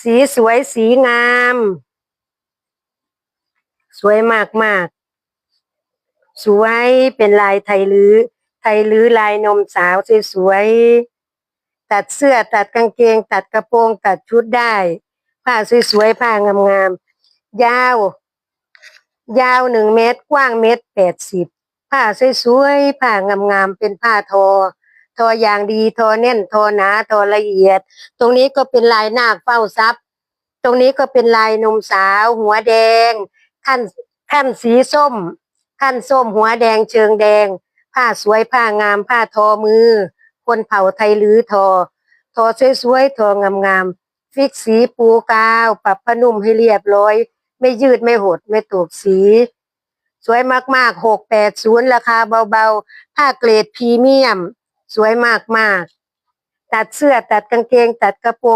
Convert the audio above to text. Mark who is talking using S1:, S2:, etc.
S1: สีสวยสีงาม สวยมากมากสวยเป็นลายไทยลื้อไทยลื้อลายนมสาวสวยๆตัดเสื้อตัดกางเกง ตัดกระโปรง ตัดชุดได้ ผ้าสวยๆผ้างามๆยาว ยาวหนึ่งเมตร กว้างเมตรแปดสิบผ้าสวยๆผ้างามๆเป็นผ้าทอ ทออย่างดีทอแน่นทอหนาทอละเอียด ตรงนี้ก็เป็นลายนาคเฝ้าทรัพย์ ตรงนี้ก็เป็นลายนมสาว หัวแดงขั้นขั้นสีส้มขั้นส้มหัวแดงเชิงแดง ผ้าสวยผ้างามผ้าทอมือ คนเผ่าไทยลื้อทอ ทอสวยๆทองามๆฟิกสีปูกาว ปรับผ้านุ่มให้เรียบร้อย ไม่ยืดไม่หดไม่ตกสีสวยมากๆหกแปดศูนย์ราคาเบาๆ ผ้าเกรดพรีเมียม สวยมากๆ ตัดเสื้อตัดกางเกง ตัดกระโปรง